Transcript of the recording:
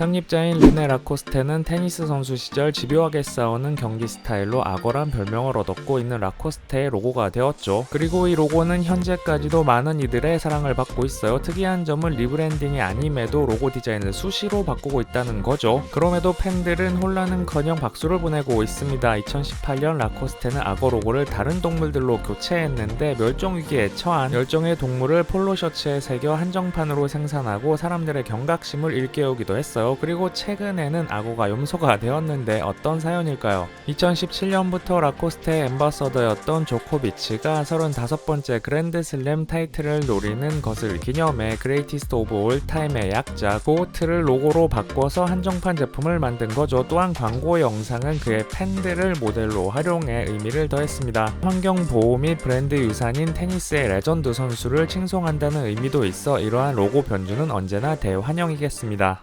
창립자인 르네 라코스테는 테니스 선수 시절 집요하게 싸우는 경기 스타일로 악어란 별명을 얻었고 있는 라코스테의 로고가 되었죠. 그리고 이 로고는 현재까지도 많은 이들의 사랑을 받고 있어요. 특이한 점은 리브랜딩이 아님에도 로고 디자인을 수시로 바꾸고 있다는 거죠. 그럼에도 팬들은 혼란은커녕 박수를 보내고 있습니다. 2018년 라코스테는 악어 로고를 다른 동물들로 교체했는데 멸종 위기에 처한 열정의 동물을 폴로 셔츠에 새겨 한정판으로 생산하고 사람들의 경각심을 일깨우기도 했어요. 그리고 최근에는 악어가 염소가 되었는데 어떤 사연일까요? 2017년부터 라코스테의 엠바서더였던 조코비치가 35번째 그랜드슬램 타이틀을 노리는 것을 기념해 그레이티스트 오브 올 타임의 약자 고트를 로고로 바꿔서 한정판 제품을 만든 거죠. 또한 광고 영상은 그의 팬들을 모델로 활용해 의미를 더했습니다. 환경 보호 및 브랜드 유산인 테니스의 레전드 선수를 칭송한다는 의미도 있어 이러한 로고 변주는 언제나 대환영이겠습니다.